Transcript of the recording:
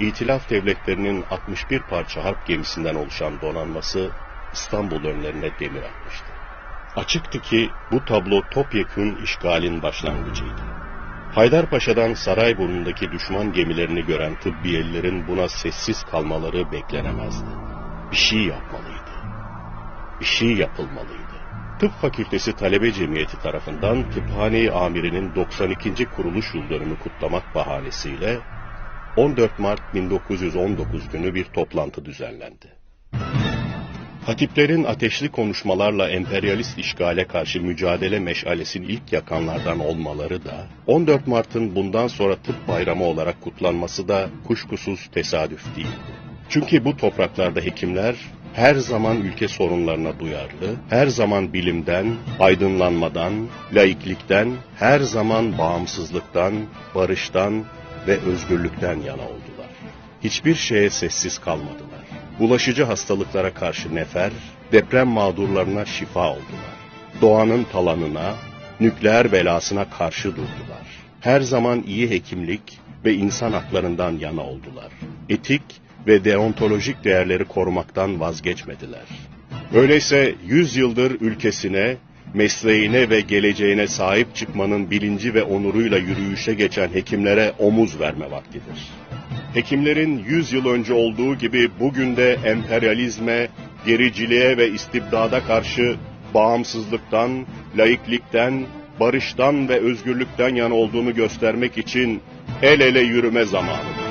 İtilaf devletlerinin 61 parça harp gemisinden oluşan donanması İstanbul önlerine demir atmıştı. Açıktı ki bu tablo topyekün işgalin başlangıcıydı. Haydarpaşa'dan Sarayburnu'ndaki düşman gemilerini gören tıbbiyelilerin buna sessiz kalmaları beklenemezdi. Bir şey yapmalıydı. Bir şey yapılmalıydı. Tıp Fakültesi Talebe Cemiyeti tarafından Tıphane Amiri'nin 92. kuruluş yıl dönümü kutlamak bahanesiyle 14 Mart 1919 günü bir toplantı düzenlendi. Hatiplerin ateşli konuşmalarla emperyalist işgale karşı mücadele meşalesini ilk yakanlardan olmaları da, 14 Mart'ın bundan sonra tıp bayramı olarak kutlanması da kuşkusuz tesadüf değildi. Çünkü bu topraklarda hekimler her zaman ülke sorunlarına duyarlı, her zaman bilimden, aydınlanmadan, laiklikten, her zaman bağımsızlıktan, barıştan ve özgürlükten yana oldular. Hiçbir şeye sessiz kalmadılar. Bulaşıcı hastalıklara karşı nefer, deprem mağdurlarına şifa oldular. Doğanın talanına, nükleer belasına karşı durdular. Her zaman iyi hekimlik ve insan haklarından yana oldular. Etik ve deontolojik değerleri korumaktan vazgeçmediler. Öyleyse 100 yıldır ülkesine, mesleğine ve geleceğine sahip çıkmanın bilinci ve onuruyla yürüyüşe geçen hekimlere omuz verme vaktidir. Hekimlerin 100 yıl önce olduğu gibi bugün de emperyalizme, gericiliğe ve istibdada karşı bağımsızlıktan, laiklikten, barıştan ve özgürlükten yana olduğunu göstermek için el ele yürüme zamanıdır.